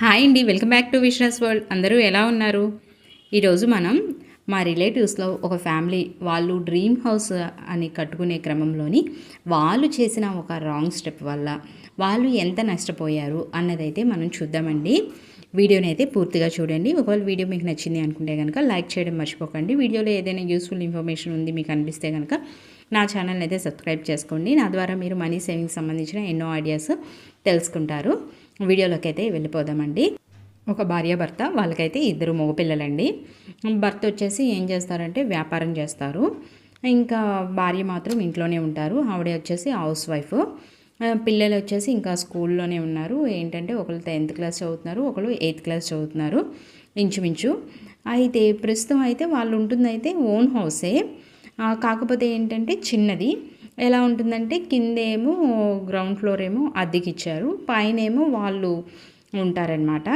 Hi అండి welcome back to Vishnu's world. అందరూ ఎలా ఉన్నారు? ఈరోజు మనం మా రిలేటివ్స్లో ఒక ఫ్యామిలీ వాళ్ళు డ్రీమ్ హౌస్ అని కట్టుకునే క్రమంలోని వాళ్ళు చేసిన ఒక రాంగ్ స్టెప్ వల్ల వాళ్ళు ఎంత నష్టపోయారు అన్నదైతే మనం చూద్దామండి. వీడియోని అయితే పూర్తిగా చూడండి. ఒకవేళ వీడియో మీకు నచ్చింది అనుకుంటే కనుక లైక్ చేయడం మర్చిపోకండి. వీడియోలో ఏదైనా యూస్ఫుల్ ఇన్ఫర్మేషన్ ఉంది మీకు అనిపిస్తే కనుక నా ఛానల్ అయితే సబ్స్క్రైబ్ చేసుకోండి. నా ద్వారా మీరు మనీ సేవింగ్స్ సంబంధించిన ఎన్నో ఐడియాస్ తెలుసుకుంటారు. వీడియోలోకి అయితే వెళ్ళిపోదామండి. ఒక భార్య భర్త వాళ్ళకైతే ఇద్దరు మగపిల్లలండి భర్త వచ్చేసి ఏం చేస్తారంటే వ్యాపారం చేస్తారు. ఇంకా భార్య మాత్రం ఇంట్లోనే ఉంటారు. ఆవిడ వచ్చేసి హౌస్ వైఫ్. పిల్లలు వచ్చేసి ఇంకా స్కూల్లోనే ఉన్నారు. ఏంటంటే ఒకళ్ళు టెన్త్ క్లాస్ చదువుతున్నారు ఒకళ్ళు ఎయిత్ క్లాస్ చదువుతున్నారు ఇంచుమించు. అయితే ప్రస్తుతం అయితే వాళ్ళు ఉంటుంది అయితే ఓన్ హౌసే. కాకపోతే ఏంటంటే చిన్నది. ఎలా ఉంటుందంటే కిందేమో గ్రౌండ్ ఫ్లోర్ ఏమో అద్దెకి ఇచ్చారు పైన ఏమో వాళ్ళు ఉంటారనమాట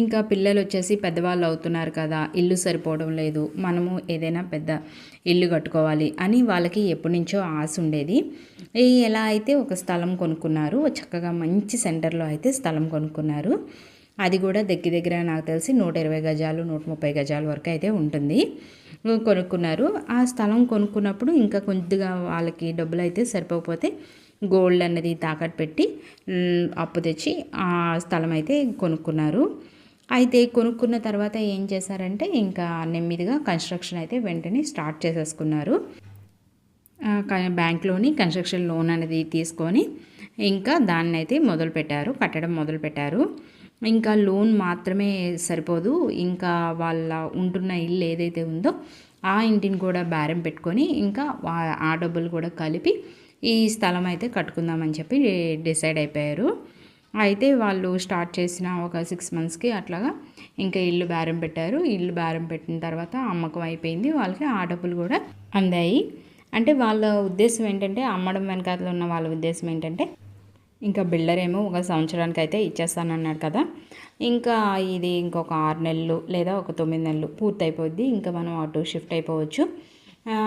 ఇంకా పిల్లలు వచ్చేసి పెద్దవాళ్ళు అవుతున్నారు కదా ఇల్లు సరిపోవడం లేదు మనము ఏదైనా పెద్ద ఇల్లు కట్టుకోవాలి అని వాళ్ళకి ఎప్పటి నుంచో ఆశ ఉండేది. ఎలా అయితే ఒక స్థలం కొనుక్కున్నారు చక్కగా మంచి సెంటర్లో అయితే స్థలం కొనుక్కున్నారు. అది కూడా దగ్గర దగ్గర నాకు తెలిసి నూట ఇరవై గజాలు నూట ముప్పై గజాల వరకు అయితే ఉంటుంది. కొనుక్కున్నారు. ఆ స్థలం కొనుక్కున్నప్పుడు ఇంకా కొద్దిగా వాళ్ళకి డబ్బులు అయితే సరిపోకపోతే గోల్డ్ అన్నది తాకట్టు పెట్టి అప్పు తెచ్చి ఆ స్థలం అయితే కొనుక్కున్నారు. అయితే కొనుక్కున్న తర్వాత ఏం చేశారంటే ఇంకా నెమ్మదిగా కన్స్ట్రక్షన్ అయితే వెంటనే స్టార్ట్ చేసేసుకున్నారు. బ్యాంక్లోని కన్స్ట్రక్షన్ లోన్ అనేది తీసుకొని ఇంకా దాన్ని అయితే మొదలుపెట్టారు కట్టడం మొదలుపెట్టారు. ఇంకా లోన్ మాత్రమే సరిపోదు. ఇంకా వాళ్ళ ఉంటున్న ఇల్లు ఏదైతే ఉందో ఆ ఇంటిని కూడా బేరం పెట్టుకొని ఇంకా ఆ డబ్బులు కూడా కలిపి ఈ స్థలం అయితే కట్టుకుందామని చెప్పి డిసైడ్ అయిపోయారు. అయితే వాళ్ళు స్టార్ట్ చేసిన ఒక సిక్స్ మంత్స్కి అట్లాగా ఇంకా ఇల్లు బేరం పెట్టారు. ఇల్లు బేరం పెట్టిన తర్వాత అమ్మకం అయిపోయింది. వాళ్ళకి ఆ డబ్బులు కూడా అందాయి. అంటే వాళ్ళ ఉద్దేశం ఏంటంటే అమ్మడం వెనకాతలో ఉన్న వాళ్ళ ఉద్దేశం ఏంటంటే ఇంకా బిల్డర్ ఏమో ఒక సంవత్సరానికి అయితే ఇచ్చేస్తానన్నాడు కదా. ఇంకా ఇది ఇంకొక ఆరు నెలలు లేదా ఒక తొమ్మిది నెలలు పూర్తి అయిపోద్ది ఇంకా మనం అటు షిఫ్ట్ అయిపోవచ్చు.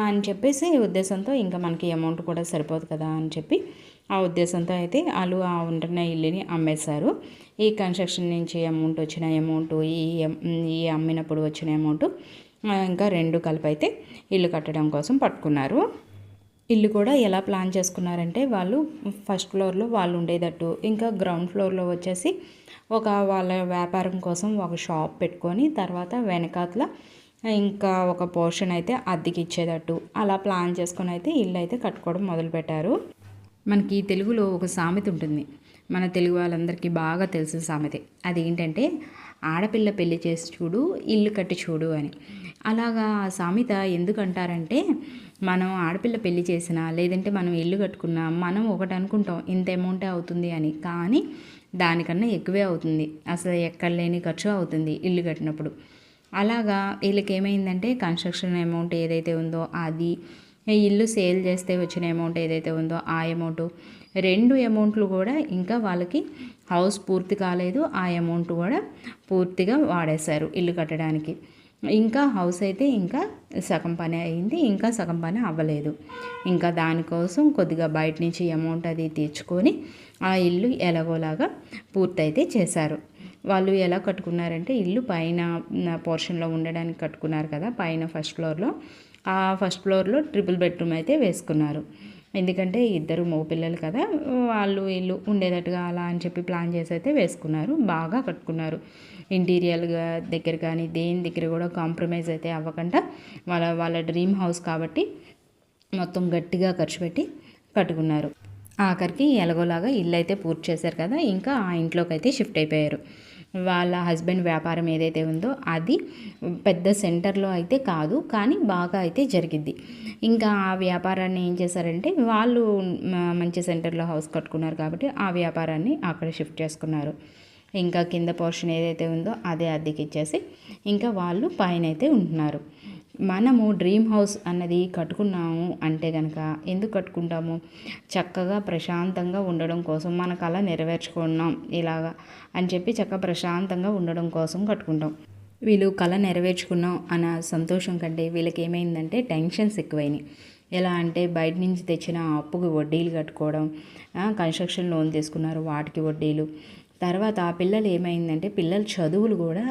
అని చెప్పేసి ఉద్దేశంతో ఇంకా మనకి అమౌంట్ కూడా సరిపోదు కదా అని చెప్పి ఆ ఉద్దేశంతో అయితే వాళ్ళు ఆ ఉంటున్న ఇల్లుని అమ్మేశారు. ఈ కన్స్ట్రక్షన్ నుంచి అమౌంట్ వచ్చిన అమౌంట్ ఈ ఈ అమ్మినప్పుడు వచ్చిన అమౌంట్ ఇంకా రెండు కలిపి అయితే ఇల్లు కట్టడం కోసం పట్టుకున్నారు. ఇల్లు కూడా ఎలా ప్లాన్ చేసుకున్నారంటే వాళ్ళు ఫస్ట్ ఫ్లోర్లో వాళ్ళు ఉండేటట్టు. ఇంకా గ్రౌండ్ ఫ్లోర్లో వచ్చేసి ఒక వాళ్ళ వ్యాపారం కోసం ఒక షాప్ పెట్టుకొని తర్వాత వెనకాతల ఇంకా ఒక పోర్షన్ అయితే అద్దెకి ఇచ్చేటట్టు. అలా ప్లాన్ చేసుకొని అయితే ఇల్లు అయితే కట్టుకోవడం మొదలుపెట్టారు. మనకి తెలుగులో ఒక సామెత ఉంటుంది. మన తెలుగు వాళ్ళందరికీ బాగా తెలిసిన సామెత. అది ఏంటంటే ఆడపిల్ల పెళ్ళి చేసి చూడు ఇల్లు కట్టి చూడు అని. అలాగా ఆ సామెత ఎందుకంటారంటే మనం ఆడపిల్ల పెళ్ళి చేసినా లేదంటే మనం ఇల్లు కట్టుకున్నా మనం ఒకటి అనుకుంటాం ఇంత అమౌంటే అవుతుంది అని. కానీ దానికన్నా ఎక్కువే అవుతుంది. అసలు ఎక్కడ లేని ఖర్చు అవుతుంది ఇల్లు కట్టినప్పుడు. అలాగా వీళ్ళకి ఏమైందంటే కన్స్ట్రక్షన్ అమౌంట్ ఏదైతే ఉందో అది ఇల్లు సేల్ చేస్తే వచ్చిన అమౌంట్ ఏదైతే ఉందో ఆ అమౌంట్ రెండు అమౌంట్లు కూడా ఇంకా వాళ్ళకి హౌస్ పూర్తి కాలేదు. ఆ అమౌంట్ కూడా పూర్తిగా వాడేశారు ఇల్లు కట్టడానికి. ఇంకా హౌస్ అయితే ఇంకా సగం పని అయింది. ఇంకా సగం పని అవ్వలేదు. ఇంకా దానికోసం కొద్దిగా బయట నుంచి అమౌంట్ అది తెచ్చుకొని ఆ ఇల్లు ఎలాగోలాగా పూర్తయితే చేశారు. వాళ్ళు ఎలా కట్టుకున్నారంటే ఇల్లు పైన పోర్షన్లో ఉండడానికి కట్టుకున్నారు కదా పైన ఫస్ట్ ఫ్లోర్లో. ఆ ఫస్ట్ ఫ్లోర్లో ట్రిపుల్ బెడ్రూమ్ అయితే వేసుకున్నారు. ఎందుకంటే ఇద్దరు మగపిల్లలు కదా వాళ్ళు వీళ్ళు ఉండేటట్టుగా అలా అని చెప్పి ప్లాన్ చేసి అయితే వేసుకున్నారు బాగా కట్టుకున్నారు. ఇంటీరియర్గా దగ్గర కానీ దేని దగ్గర కూడా కాంప్రమైజ్ అయితే అవ్వకుండా వాళ్ళ వాళ్ళ డ్రీమ్ హౌస్ కాబట్టి మొత్తం గట్టిగా ఖర్చు పెట్టి కట్టుకున్నారు. ఆఖరికి ఎలాగోలాగా ఇల్లు అయితే పూర్తి చేశారు కదా ఇంకా ఆ ఇంట్లోకి అయితే షిఫ్ట్ అయిపోయారు. వాళ్ళ హస్బెండ్ వ్యాపారం ఏదైతే ఉందో అది పెద్ద సెంటర్లో అయితే కాదు కానీ బాగా అయితే జరిగిద్ది. ఇంకా ఆ వ్యాపారాన్ని ఏం చేశారంటే వాళ్ళు మంచి సెంటర్లో హౌస్ కట్టుకున్నారు కాబట్టి ఆ వ్యాపారాన్ని అక్కడ షిఫ్ట్ చేసుకున్నారు. ఇంకా కింద పోర్షన్ ఏదైతే ఉందో అదే అద్దెకి ఇచ్చేసి ఇంకా వాళ్ళు పైన అయితే ఉంటున్నారు. మనము డ్రీమ్ హౌస్ అన్నది కట్టుకున్నాము అంటే కనుక ఎందుకు కట్టుకుంటాము? చక్కగా ప్రశాంతంగా ఉండడం కోసం మన కళ నెరవేర్చుకున్నాం ఇలాగా అని చెప్పి చక్కగా ప్రశాంతంగా ఉండడం కోసం కట్టుకుంటాం. వీళ్ళు కళ నెరవేర్చుకున్నాం అన్న సంతోషం కంటే వీళ్ళకి ఏమైందంటే టెన్షన్స్ ఎక్కువైనాయి. ఎలా అంటే బయట నుంచి తెచ్చిన అప్పుకి వడ్డీలు కట్టుకోవడం కన్స్ట్రక్షన్ లోన్ తీసుకున్నారు వాటికి వడ్డీలు. తర్వాత ఆ పిల్లలు ఏమైందంటే పిల్లల చదువులు కూడా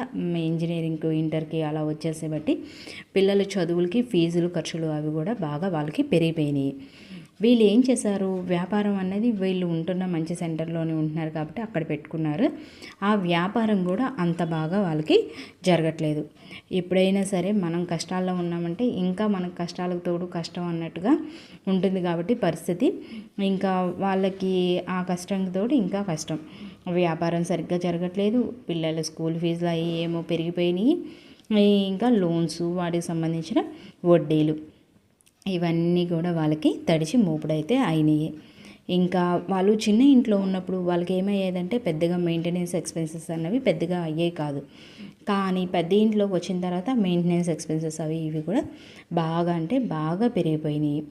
ఇంజనీరింగ్కి ఇంటర్కి అలా వచ్చేసే బట్టి పిల్లల చదువులకి ఫీజులు ఖర్చులు అవి కూడా బాగా వాళ్ళకి పెరిగిపోయినాయి. వీళ్ళు ఏం చేశారు? వ్యాపారం అనేది వీళ్ళు ఉంటున్న మంచి సెంటర్లోనే ఉంటున్నారు కాబట్టి అక్కడ పెట్టుకున్నారు. ఆ వ్యాపారం కూడా అంత బాగా వాళ్ళకి జరగట్లేదు. ఎప్పుడైనా సరే మనం కష్టాల్లో ఉన్నామంటే ఇంకా మన కష్టాలకు తోడు కష్టం అన్నట్టుగా ఉంటుంది కాబట్టి పరిస్థితి. ఇంకా వాళ్ళకి ఆ కష్టంకి తోడు ఇంకా కష్టం. వ్యాపారం సరిగ్గా జరగట్లేదు. పిల్లల స్కూల్ ఫీజులు అవి ఏమో పెరిగిపోయినాయి. ఇంకా లోన్స్ వాటికి సంబంధించిన వడ్డీలు. ఇవన్నీ కూడా వాళ్ళకి తడిచి మూపుడైతే అయినాయి. ఇంకా వాళ్ళు చిన్న ఇంట్లో ఉన్నప్పుడు వాళ్ళకి ఏమయ్యేదంటే పెద్దగా మెయింటెనెన్స్ ఎక్స్పెన్సెస్ అన్నవి పెద్దగా అయ్యేవి కాదు. కానీ పెద్ద ఇంట్లోకి వచ్చిన తర్వాత మెయింటెనెన్స్ ఎక్స్పెన్సెస్ అవి ఇవి కూడా బాగా అంటే బాగా పెరిగిపోయినాయి.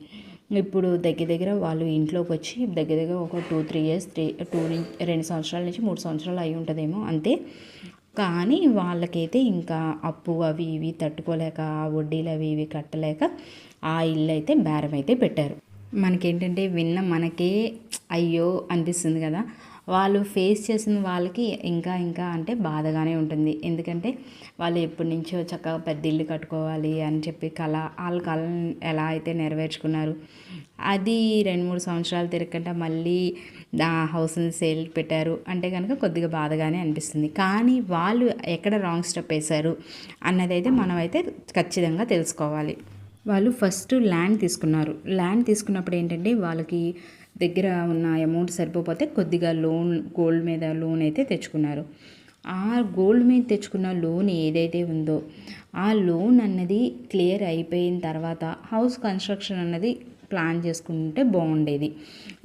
ఇప్పుడు దగ్గర దగ్గర వాళ్ళు ఇంట్లోకి వచ్చి దగ్గర దగ్గర ఒక two three years three two రెండు సంవత్సరాల నుంచి మూడు సంవత్సరాలు అయి ఉంటుందేమో అంతే. కానీ వాళ్ళకైతే ఇంకా అప్పు అవి ఇవి తట్టుకోలేక వడ్డీలు అవి ఇవి కట్టలేక ఆ ఇల్లు అయితే బేరం అయితే పెట్టారు. మనకేంటంటే విన్న మనకే అయ్యో అనిపిస్తుంది కదా. వాళ్ళు ఫేస్ చేసిన వాళ్ళకి ఇంకా ఇంకా అంటే బాధగానే ఉంటుంది. ఎందుకంటే వాళ్ళు ఎప్పటి నుంచో చక్కగా పెద్ద ఇల్లు కట్టుకోవాలి అని చెప్పి కళ వాళ్ళ కళను ఎలా అయితే నెరవేర్చుకున్నారు. అది రెండు మూడు సంవత్సరాలు తిరగకుండా మళ్ళీ ఆ హౌస్ని సేల్ పెట్టారు. అంటే కనుక కొద్దిగా బాధగానే అనిపిస్తుంది. కానీ వాళ్ళు ఎక్కడ రాంగ్ స్టెప్ వేశారు అన్నదైతే మనమైతే ఖచ్చితంగా తెలుసుకోవాలి. వాళ్ళు ఫస్ట్ ల్యాండ్ తీసుకున్నారు. ల్యాండ్ తీసుకున్నప్పుడు ఏంటంటే వాళ్ళకి దగ్గర ఉన్న అమౌంట్ సరిపోతే కొద్దిగా లోన్ గోల్డ్ మీద లోన్ అయితే తెచ్చుకున్నారు. ఆ గోల్డ్ మీద తెచ్చుకున్న లోన్ ఏదైతే ఉందో ఆ లోన్ అన్నది క్లియర్ అయిపోయిన తర్వాత హౌస్ కన్స్ట్రక్షన్ అన్నది ప్లాన్ చేసుకుంటే బాగుండేది.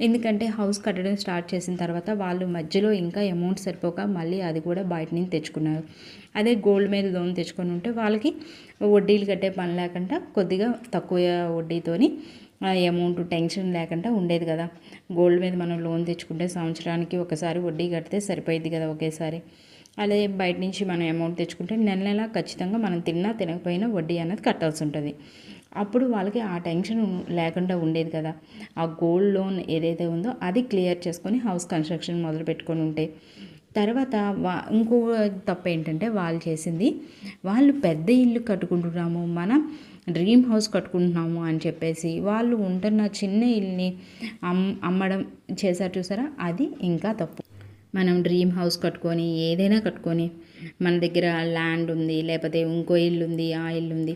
ఎందుకంటే హౌస్ కట్టడం స్టార్ట్ చేసిన తర్వాత వాళ్ళు మధ్యలో ఇంకా అమౌంట్ సరిపోక మళ్ళీ అది కూడా బయట నుంచి తెచ్చుకున్నారు. అదే గోల్డ్ మీద లోన్ తెచ్చుకొని ఉంటే వాళ్ళకి వడ్డీలు కట్టే పని లేకుండా కొద్దిగా తక్కువ వడ్డీతోని అమౌంట్ టెన్షన్ లేకుండా ఉండేది కదా. గోల్డ్ మీద మనం లోన్ తెచ్చుకుంటే సంవత్సరానికి ఒకసారి వడ్డీ కడితే సరిపోయింది కదా ఒకేసారి. అదే బయట నుంచి మనం అమౌంట్ తెచ్చుకుంటే నెల నెల ఖచ్చితంగా మనం తిన్నా తినకపోయినా వడ్డీ అనేది కట్టాల్సి ఉంటుంది. అప్పుడు వాళ్ళకి ఆ టెన్షన్ లేకుండా ఉండేది కదా. ఆ గోల్డ్ లోన్ ఏదైతే ఉందో అది క్లియర్ చేసుకొని హౌస్ కన్స్ట్రక్షన్ మొదలు పెట్టుకొని ఉంటే. తర్వాత వా ఇంకో తప్పు ఏంటంటే వాళ్ళు చేసింది వాళ్ళు పెద్ద ఇల్లు కట్టుకుంటున్నాము మనం డ్రీమ్ హౌస్ కట్టుకుంటున్నాము అని చెప్పేసి వాళ్ళు ఉంటున్న చిన్న ఇల్లుని అమ్ అమ్మడం చేశారు చూసారా? అది ఇంకా తప్పు. మనం డ్రీమ్ హౌస్ కట్టుకొని ఏదైనా కట్టుకొని మన దగ్గర ల్యాండ్ ఉంది లేకపోతే ఇంకో ఇల్లు ఉంది ఆ ఇల్లు ఉంది.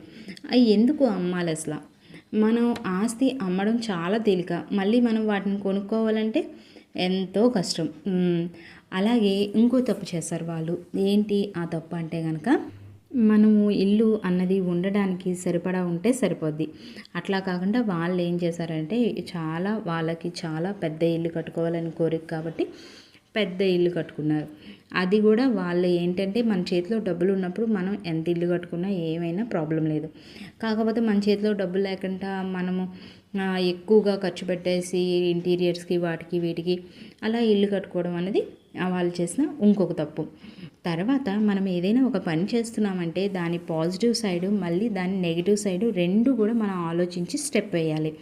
అవి ఎందుకు అమ్మాలి అసలు? మనం ఆస్తి అమ్మడం చాలా తేలిక. మళ్ళీ మనం వాటిని కొనుక్కోవాలంటే ఎంతో కష్టం. అలాగే ఇంకో తప్పు చేస్తారు వాళ్ళు. ఏంటి ఆ తప్పు అంటే కనుక మనము ఇల్లు అన్నది ఉండడానికి సరిపడా ఉంటే సరిపోద్ది. అట్లా కాకుండా వాళ్ళు ఏం చేశారంటే చాలా వాళ్ళకి చాలా పెద్ద ఇల్లు కట్టుకోవాలని కోరిక కాబట్టి పెద్ద ఇల్లు కట్టుకున్నారు. అది కూడా వాళ్ళు ఏంటంటే మన చేతిలో డబ్బులు ఉన్నప్పుడు మనం ఎంత ఇల్లు కట్టుకున్నా ఏమైనా ప్రాబ్లం లేదు. కాకపోతే మన చేతిలో డబ్బులు లేకుండా మనము ఎక్కువగా ఖర్చు పెట్టేసి ఇంటీరియర్స్కి వాటికి వీటికి అలా ఇల్లు కట్టుకోవడం అనేది వాళ్ళు చేసిన ఇంకొక తప్పు. తర్వాత మనం ఏదైనా ఒక పని చేస్తున్నామంటే దాని పాజిటివ్ సైడు మళ్ళీ దాని నెగిటివ్ సైడు రెండు కూడా మనం ఆలోచించి స్టెప్ వేయాలి.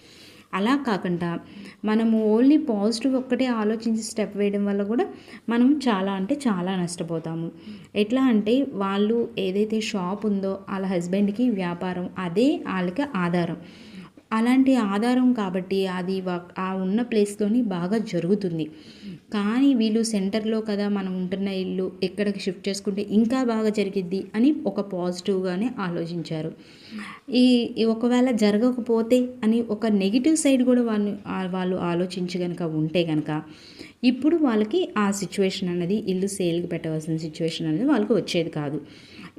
అలా కాకుండా మనము ఓన్లీ పాజిటివ్ ఒక్కటే ఆలోచించి స్టెప్ వేయడం వల్ల కూడా మనం చాలా అంటే చాలా నష్టపోతాము. ఎట్లా అంటే వాళ్ళు ఏదైతే షాప్ ఉందో వాళ్ళ హస్బెండ్కి వ్యాపారం అదే వాళ్ళకి ఆధారం. అలాంటి ఆధారం కాబట్టి అది ఆ ఉన్న ప్లేస్లోని బాగా జరుగుతుంది. కానీ వీళ్ళు సెంటర్లో కదా మనం ఉంటున్న ఇల్లు ఎక్కడికి షిఫ్ట్ చేసుకుంటే ఇంకా బాగా జరిగిద్ది అని ఒక పాజిటివ్గానే ఆలోచించారు. ఈ ఒకవేళ జరగకపోతే అని ఒక నెగిటివ్ సైడ్ కూడా వాళ్ళు వాళ్ళు ఆలోచించి కనుక ఉంటే కనుక ఇప్పుడు వాళ్ళకి ఆ సిచ్యువేషన్ అనేది ఇల్లు సేల్కి పెట్టవలసిన సిచ్యువేషన్ అనేది వాళ్ళకి వచ్చేది కాదు.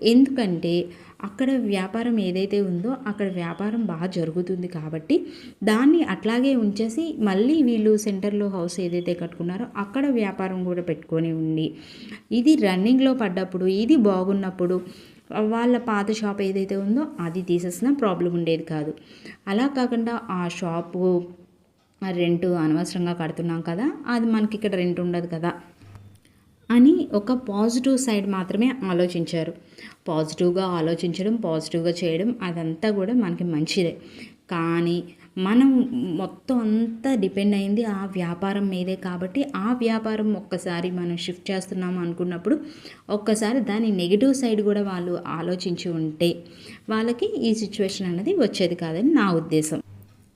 ఎందుకంటే అక్కడ వ్యాపారం ఏదైతే ఉందో అక్కడ వ్యాపారం బాగా జరుగుతుంది కాబట్టి దాన్ని అట్లాగే ఉంచేసి మళ్ళీ వీళ్ళు సెంటర్లో హౌస్ ఏదైతే కట్టుకున్నారో అక్కడ వ్యాపారం కూడా పెట్టుకొని ఉండి ఇది రన్నింగ్లో పడ్డప్పుడు ఇది బాగున్నప్పుడు వాళ్ళ పాత షాప్ ఏదైతే ఉందో అది తీసేసిన ప్రాబ్లం ఉండేది కాదు. అలా కాకుండా ఆ షాపు రెంట్ అనవసరంగా కడుతున్నాం కదా అది మనకి ఇక్కడ రెంట్ ఉండదు కదా. అని ఒక పాజిటివ్ సైడ్ మాత్రమే ఆలోచించారు. పాజిటివ్గా ఆలోచించడం పాజిటివ్గా చేయడం అదంతా కూడా మనకి మంచిదే. కానీ మనం మొత్తం అంతా డిపెండ్ అయింది ఆ వ్యాపారం మీదే కాబట్టి ఆ వ్యాపారం ఒక్కసారి మనం షిఫ్ట్ చేస్తున్నాము అనుకున్నప్పుడు ఒక్కసారి దాని నెగిటివ్ సైడ్ కూడా వాళ్ళు ఆలోచించి ఉంటే వాళ్ళకి ఈ సిచ్యువేషన్ అనేది వచ్చేది కాదని నా ఉద్దేశం.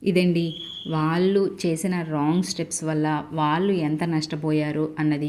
ఇదండి వాళ్ళు చేసిన రాంగ్ స్టెప్స్ వల్ల వాళ్ళు ఎంత నష్టపోయారు అన్నది.